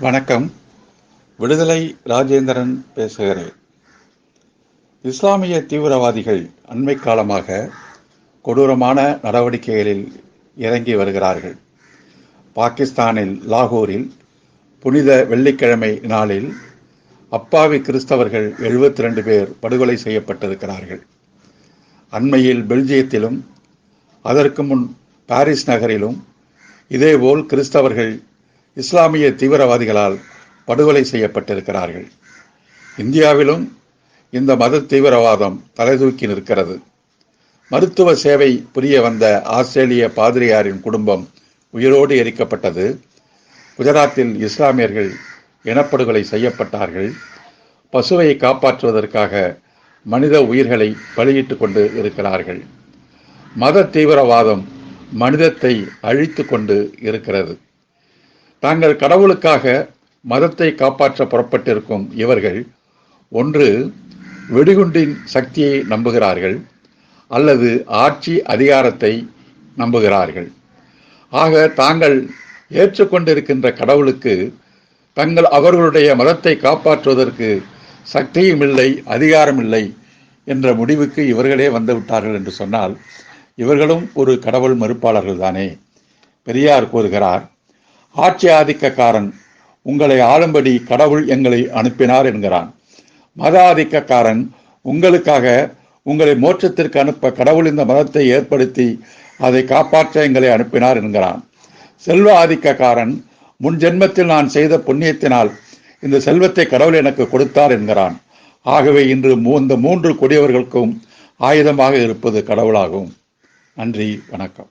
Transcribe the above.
வணக்கம். விடுதலை ராஜேந்திரன் பேசுகிறேன். இஸ்லாமிய தீவிரவாதிகள் அண்மை காலமாக கொடூரமான நடவடிக்கைகளில் இறங்கி வருகிறார்கள். பாகிஸ்தானில் லாகூரில் புனித வெள்ளிக்கிழமை நாளில் அப்பாவி கிறிஸ்தவர்கள் எழுபத்தி ரெண்டு பேர் படுகொலை செய்யப்பட்டிருக்கிறார்கள். அண்மையில் பெல்ஜியத்திலும் அதற்கு முன் பாரிஸ் நகரிலும் இதேபோல் கிறிஸ்தவர்கள் இஸ்லாமிய தீவிரவாதிகளால் படுகொலை செய்யப்பட்டிருக்கிறார்கள். இந்தியாவிலும் இந்த மத தீவிரவாதம் தலைதூக்கி நிற்கிறது. மருத்துவ சேவை புரிய வந்த ஆஸ்திரேலிய பாதிரியாரின் குடும்பம் உயிரோடு எரிக்கப்பட்டது. குஜராத்தில் இஸ்லாமியர்கள் இனப்படுகொலை செய்யப்பட்டார்கள். பசுவை காப்பாற்றுவதற்காக மனித உயிர்களை பலியிட்டு கொண்டு இருக்கிறார்கள். மத தீவிரவாதம் மனிதத்தை அழித்து கொண்டு இருக்கிறது. தாங்கள் கடவுளுக்காக மதத்தை காப்பாற்ற புறப்பட்டிருக்கும் இவர்கள் ஒன்று வெடிகுண்டின் சக்தியை நம்புகிறார்கள் அல்லது ஆட்சி அதிகாரத்தை நம்புகிறார்கள். ஆக தாங்கள் ஏற்றுக்கொண்டிருக்கின்ற கடவுளுக்கு தங்கள் அவர்களுடைய மதத்தை காப்பாற்றுவதற்கு சக்தியும் இல்லை அதிகாரம் இல்லை என்ற முடிவுக்கு இவர்களே வந்துவிட்டார்கள் என்று சொன்னால் இவர்களும் ஒரு கடவுள் மறுப்பாளர்கள் தானே பெரியார் கூறுகிறார் ஆட்சி ஆதிக்கக்காரன் உங்களை ஆளும்படி கடவுள் எங்களை அனுப்பினார் என்கிறான். மத ஆதிக்கக்காரன் உங்களுக்காக உங்களை மோட்சத்திற்கு அனுப்ப கடவுள் இந்த மதத்தை ஏற்படுத்தி அதை காப்பாற்ற எங்களை அனுப்பினார் என்கிறான். செல்வ ஆதிக்கக்காரன் முன் ஜென்மத்தில் நான் செய்த புண்ணியத்தினால் இந்த செல்வத்தை கடவுள் எனக்கு கொடுத்தார் என்கிறான். ஆகவே இன்று இந்த மூன்று கொடியவர்களுக்கும் ஆயுதமாக இருப்பது கடவுளாகும். நன்றி வணக்கம்.